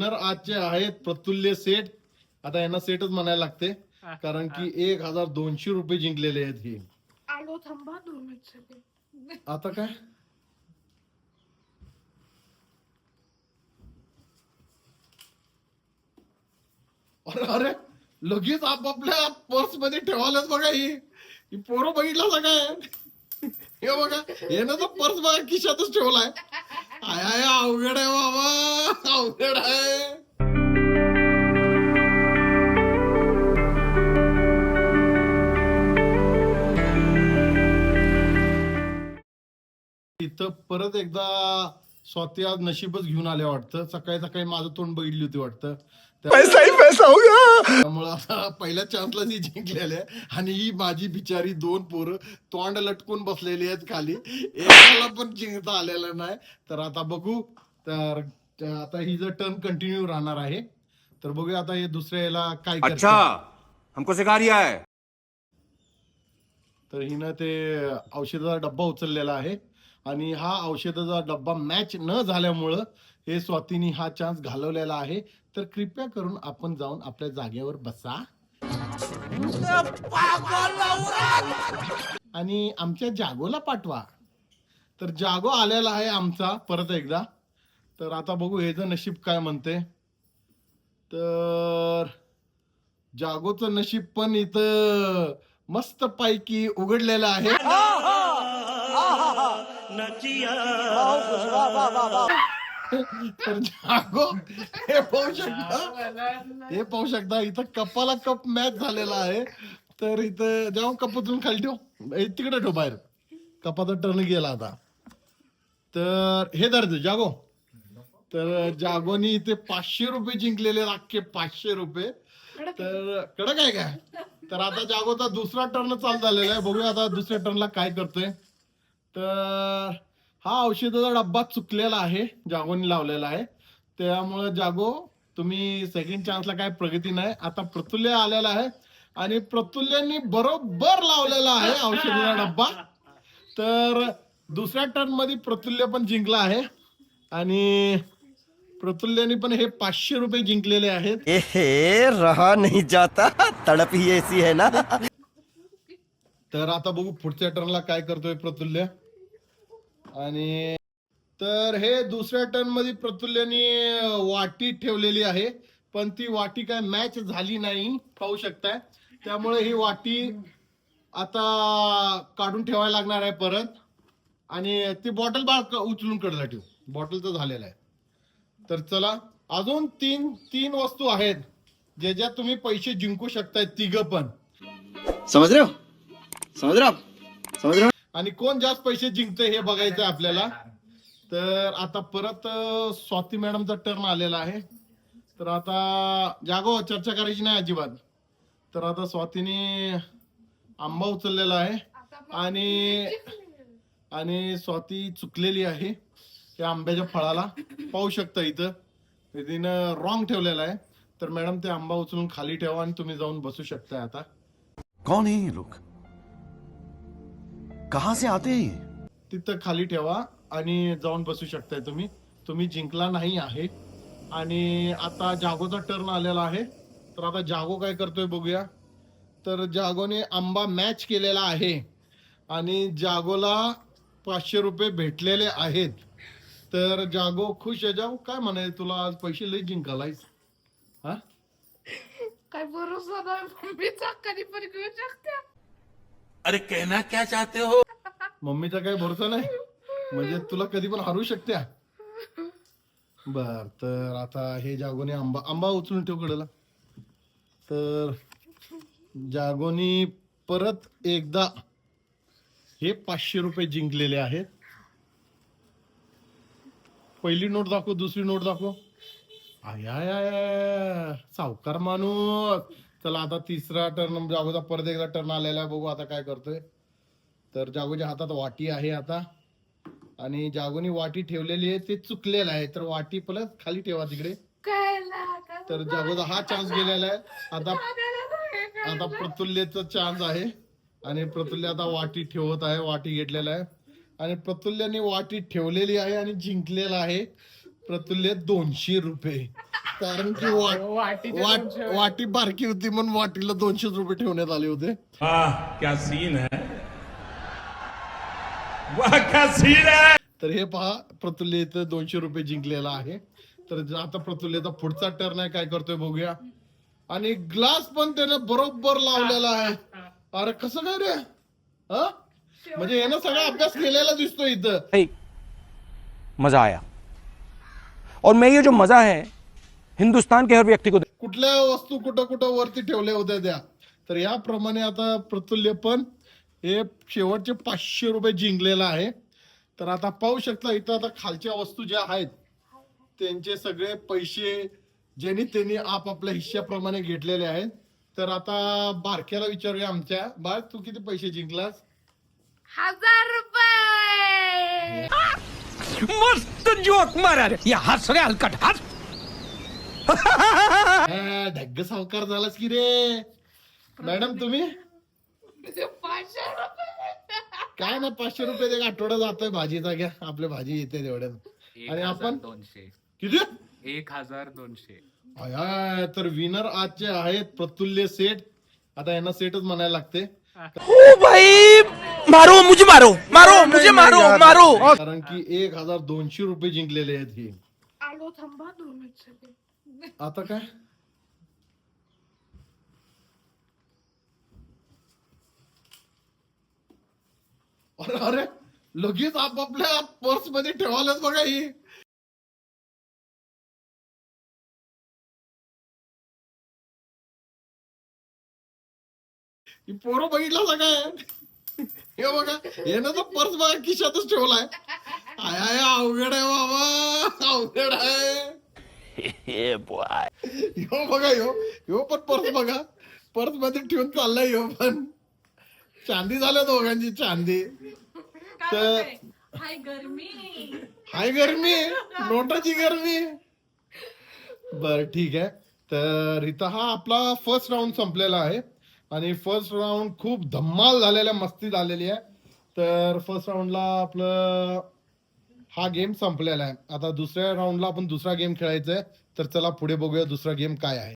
Winner आजचे आहेत प्रतुल्य सेठ. आता यांना सेटच म्हणायला लागते. कारण की एक हजार दोनशे रुपये जिंकलेले आहेत हे. आलो थांबा दोन मिनिट. आता काय? अरे अरे लगेच आपापल्या पर्समध्ये ठेवायलाच बघा ही. ही पोरं बघितलं सगळं हे बघा हे ना तर पर्स बघा खिशातच ठेवलाय. आय आय अवघड आहे बाबा. अवघड आहे. इथं परत एकदा स्वाती आज नशीबच घेऊन आले वाटतं. सकाळी सकाळी माझं तोंड बघितली होती वाटतं. पैसा ही पैसा त्यामुळे आता पहिल्या चान्सला ती जिंकलेली आहे. आणि ही माझी बिचारी दोन पोरं तोंड लटकून बसलेली आहेत खाली. एकाला पण जिंकता आलेलं नाही. तर आता बघू. तर त- आता ही जर टर्न कंटिन्यू राहणार आहे तर बघूया आता हे दुसऱ्या याला काय करते. अच्छा हमको सिखा रिया है. तर हिनं ते औषधाचा डब्बा उचललेला आहे. आणि हा औषधाचा डब्बा मॅच न झाल्यामुळं हे स्वातीनी हा चान्स घालवलेला आहे. तर कृपया करून आपण जाऊन आपल्या जागेवर बसा. आणि आमच्या जागोला पाठवा. तर जागो आलेला आहे आमचा परत एकदा. तर आता बघू हे जर नशीब काय म्हणते. तर जागोचं नशीब पण इथं मस्त पैकी उघडलेलं आहे. हो. तर जागो हे पाहू शकता? हे पाहू शकता इथं कपाला कप मॅच झालेला आहे. तर इथं जेव्हा कपातून खाली ठेव. तिकडे ठेव बाहेर. कपाचा टर्न गेला आता. तर हे धरतो जागो. तर जागोनी इथे पाचशे रुपये जिंकलेले अख्खे पाचशे रुपये. तर कडक आहे काय? तर आता जागोचा दुसरा टर्न चालू झालेला आहे. बघूया आता दुसऱ्या टर्नला काय करतोय. तर हा औषधाचा डब्बा चुकलेला आहे जागोनी लावलेला आहे. त्यामुळे जागो तुम्ही सेकंड चान्सला काय प्रगती नाही. आता प्रतुल्य आलेला आहे आणि प्रतुल्यांनी बरोबर लावलेला आहे औषधाचा डब्बा. तर दुसऱ्या टर्नमध्ये प्रतुल्य पण जिंकला आहे आणि प्रतुल्यने पण हे पाचशे रुपये जिंकलेले आहेत. एहे रहा नहीं जाता. तड़प ही ऐसी है ना. तर आता बघू पुढच्या टर्नला काय करतोय प्रतुल्य. आणि तर हे दुसऱ्या टर्नमध्ये प्रतुल्यने वाटी ठेवलेली आहे. पण ती वाटी काय मॅच झाली नाही पाहू शकताय. त्यामुळे ही वाटी आता काढून ठेवायला लागणार आहे परत. आणि ती बॉटल बा उचलून कडला ठेव. तर झालेलं आहे. तर चला अजून तीन तीन वस्तू आहेत ज्याच्यात तुम्ही पैसे जिंकू शकताय तिघ पण. समजलं? समजलं? समजलं? आणि कोण जास्त पैसे जिंकते हे बघायचं आहे आपल्याला. तर आता परत स्वाती मॅडमचा टर्न आलेला आहे. तर आता जागो चर्चा करायची नाही अजिबात. तर आता स्वातीने आंबा उचललेला आहे. आणि आणि स्वाती चुकलेली आहे त्या आंब्याच्या फळाला. पाहू शकता इथं. तिनं रॉंग ठेवलेला आहे. तर मॅडम ते आंबा उचलून खाली ठेवा आणि तुम्ही जाऊन बसू शकताय आता. कौन है लोग? कहां से आते हैं ये? तिथं खाली ठेवा आणि जाऊन बसू शकताय तुम्ही. तुम्ही जिंकला नाही आहे. आणि आता जागोचा टर्न आलेला आहे. तर आता जागो काय करतोय बघूया. तर जागोने आंबा मॅच केलेला आहे. आणि जागोला पाचशे रुपये भेटलेले आहेत. तर जागो खुश आहे. जाऊ काय म्हणाय तुला? आज पैसे लई जिंकालायस. हा? काय भरोसा नाही. मम्मीचा कधी पण घेऊ शकते अरे कहना क्या चाहते हो? मम्मीचा काही भरोसा नाही? म्हणजे तुला कधी पण हरू शकत्या बर तर आता हे जागोने आंबा आंबा उचलून ठेव कडेला. तर जागोनी परत एकदा हे पाचशे रुपये जिंकलेले आहेत. पहिली नोट दाखव दुसरी नोट दाखव. आय आय आय. सावकार माणूस. चला आता तिसरा टर्न जागोचा परत एकदा टर्न आलेला आहे बघू आता काय करतोय. तर जागोच्या हातात वाटी आहे आता. आणि जागोनी वाटी ठेवलेली आहे ते चुकलेलं आहे. तर वाटी परत खाली ठेवा तिकडे. तर जागोचा हा चान्स गेलेला आहे. आता आता प्रतुल्यचा चान्स आहे. आणि प्रतुल्य आता वाटी ठेवत आहे वाटी घेतलेला आहे. आणि प्रतुल्यने वाटी ठेवलेली आहे आणि जिंकलेला आहे. प्रतुल्य दोनशे रुपये. कारण की वाट- बारकी होती म्हणून वाटीला दोनशे रुपये ठेवण्यात आले होते. क्या सीन है? वाह क्या सीन है? तर हे पहा प्रतुल्य इथं दोनशे रुपये जिंकलेला आहे. तर आता प्रतुल्यचा पुढचा टर्न आहे काय करतोय बघूया. आणि ग्लास पण त्याने बरोबर लावलेला आहे. अरे कसं काय रे? हा? म्हणजे यानं सगळा अभ्यास केलेला दिसतो इथं. मजा आया. और मैं ये जो मजा है हिंदुस्तान के हर व्यक्ति को कुठल्या वस्तू कुठं कुठं वरती ठेवल्या होत्या त्या? तर याप्रमाणे आता प्रतुल्य पण हे शेवटचे पाचशे रुपये जिंकलेला आहे. तर आता पाहू शकता इथं आता खालच्या वस्तू ज्या आहेत त्यांचे सगळे पैसे ज्यांनी त्यांनी आपापल्या हिश्श्याप्रमाणे घेतलेले आहेत. तर आता बारक्याला विचारूया आमच्या. बाळ तू किती पैसे जिंकलास? हजार रुपये! मस्त जोक मारा रे. या हंस रे हलकट. हंस हा, ढग्ग सावकार झालास की रे? मॅडम तुम्ही? पाचशे रुपये. काय ना पाचशे रुपये एक आठवडा जातोय भाजीचा घ्या. आपल्या भाजी येते तेवढ्यात. आणि आपण? दोनशे. किती? एक हजार दोनशे. तर विनर आजचे आहेत प्रतुल्य सेठ. आता यांना सेटच म्हणायला लागते. ओ भाई मारो मुझे मारो मारो मुझे मारो मारो. कारण की एक हजार दोनशे रुपये जिंकलेले आहेत हे. आलो थांबा दोन मिनिट. आता काय? अरे अरे लगेच आपापल्या पर्समध्ये ठेवायलाच बघा ही. पोरं बघितलं सगळं हे बघा हे ना तर पर्स बघा खिशातच ठेवलाय. आय आय अवघड आहे बाबा अवघड आहे. ह्यो बघा ह्यो ह्यो पण पर्स बघा. पर्समध्ये ठेवून चाललाय ह्यो पण. चांदी झाल्या दोघांची चांदी. तर हाय गरमी. हाय गरमी. नोटाची गरमी. बर ठीक आहे. तर इथं हा आपला फर्स्ट राऊंड संपलेला आहे. आणि फर्स्ट राऊंड खूप धम्माल झालेल्या मस्ती झालेली आहे. तर फर्स्ट राऊंडला आपलं हा गेम संपलेला आहे. आता दुसऱ्या राऊंडला आपण दुसरा गेम खेळायचा आहे तर चला पुढे बघूया दुसरा गेम काय आहे.